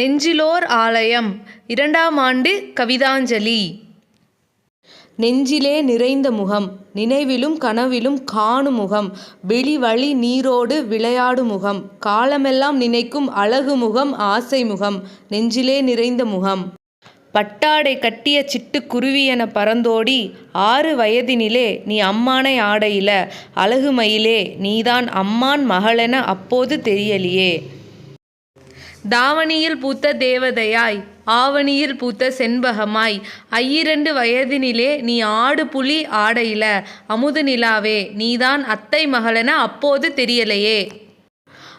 நெஞ்சிலோர் ஆலயம் இரண்டாம் ஆண்டு கவிதாஞ்சலி. நெஞ்சிலே நிறைந்த முகம் நினைவிலும் கனவிலும் காணும் முகம் வெளிவழி நீரோடு விளையாடும் முகம் காலமெல்லாம் நினைக்கும் அழகு முகம் ஆசை முகம் நெஞ்சிலே நிறைந்த முகம். பட்டாடை கட்டிய சிட்டுக்குருவியென பறந்தோடி ஆறு வயதினிலே நீ அம்மானை ஆடையில அழகு மயிலே நீதான் அம்மான் மகளென அப்போது தெரியலியே. தாவணியில் பூத்த தேவதையாய் ஆவணியில் பூத்த செண்பகமாய் ஐயிரண்டு வயதினிலே நீ ஆடு புலி ஆடையில அமுது நிலாவே நீதான் அத்தை மகளென அப்போது தெரியலையே.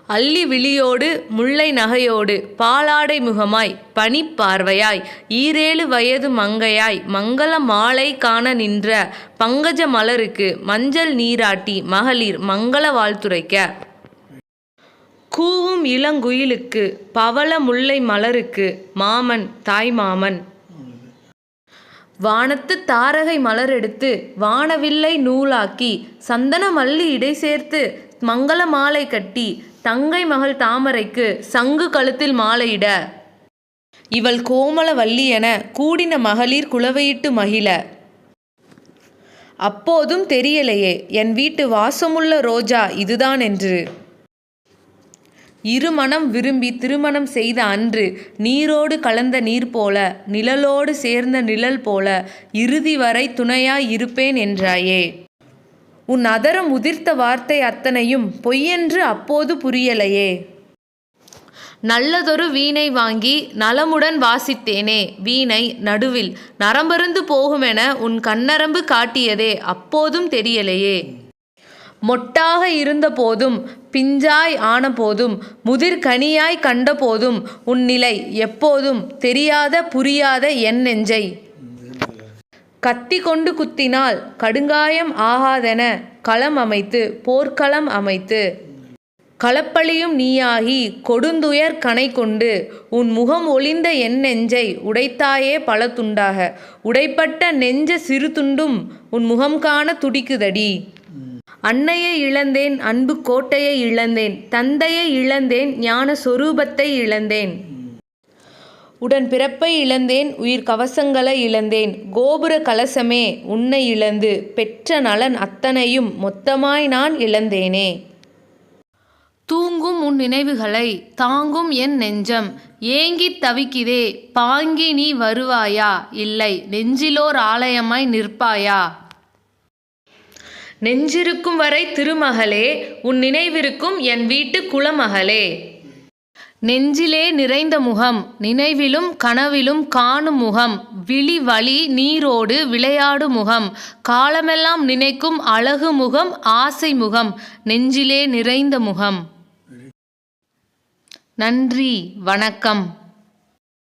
அள்ளி விழியோடு முல்லை நகையோடு பாலாடை முகமாய் பனிப்பார்வையாய் ஈரேழு வயது மங்கையாய் மங்கள மாலை காண நின்ற பங்கஜ மலருக்கு மஞ்சள் நீராட்டி மகளிர் மங்கள வாழ்த்துரைக்க. கூவும் இளங்குயிலுக்கு பவள முல்லை மலருக்கு மாமன் தாய் மாமன். வானத்து தாரகை மலரெடுத்து வானவில்லை நூலாக்கி சந்தன மல்லி இடை சேர்த்து மங்கள மாலை கட்டி தங்கை மகள் தாமரைக்கு சங்கு கழுத்தில் மாலையிட. இவள் கோமல வள்ளி என கூடின மகளிர் குலவையிட்டு மகிழ. அப்போதும் தெரியலையே என் வீட்டு வாசமுள்ள ரோஜா இதுதான் என்று. இருமணம் விரும்பி திருமணம் செய்த அன்று நீரோடு கலந்த நீர் போல நிழலோடு சேர்ந்த நிழல் போல இறுதி வரை துணையாய் இருப்பேன் என்றாயே. உன் அதரம் உதிர்த்த வார்த்தை அத்தனையும் பொய்யென்று அப்போது புரியலையே. நல்லதொரு வீணை வாங்கி நலமுடன் வாசித்தேனே வீணை நடுவில் நரம்பருந்து போகுமென உன் கண்ணரம்பு காட்டியதே அப்போதும் தெரியலையே. மொட்டாக இருந்த போதும் பிஞ்சாய் ஆன போதும் முதிர்கனியாய் கண்ட போதும் உன் நிலை எப்போதும் தெரியாத புரியாத என் நெஞ்சை. கத்தி கொண்டு குத்தினால் கடுங்காயம் ஆகாதென களம் அமைத்து போர்க்களம் அமைத்து. களப்பழியும் நீயாகி கொடுந்துயர் கனை கொண்டு உன் முகம் ஒளிந்த என் நெஞ்சை உடைத்தாயே பல துண்டாக. உடைப்பட்ட நெஞ்ச சிறு துண்டும் உன் முகம் காண துடிக்குதடி. அன்னையை இழந்தேன் அன்பு கோட்டையை இழந்தேன் தந்தையை இழந்தேன் ஞான சொரூபத்தை இழந்தேன். உடன் பிறப்பை இழந்தேன் உயிர் கவசங்களை இழந்தேன். கோபுர கலசமே உன்னை இழந்து பெற்ற நலன் அத்தனையும் மொத்தமாய் நான் இழந்தேனே. தூங்கும் உன் நினைவுகளை தாங்கும் என் நெஞ்சம். ஏங்கித் தவிக்குதே பாங்கி நீ வருவாயா? இல்லை நெஞ்சிலோர் ஆலயமாய் நிற்பாயா? நெஞ்சிருக்கும் வரை திருமகளே உன் நினைவிருக்கும் என் வீட்டு குலமகளே. நெஞ்சிலே நிறைந்த முகம் நினைவிலும் கனவிலும் காணும் முகம் விழி வழி நீரோடு விளையாடு முகம் காலமெல்லாம் நினைக்கும் அழகு முகம் ஆசை முகம் நெஞ்சிலே நிறைந்த முகம். நன்றி வணக்கம்.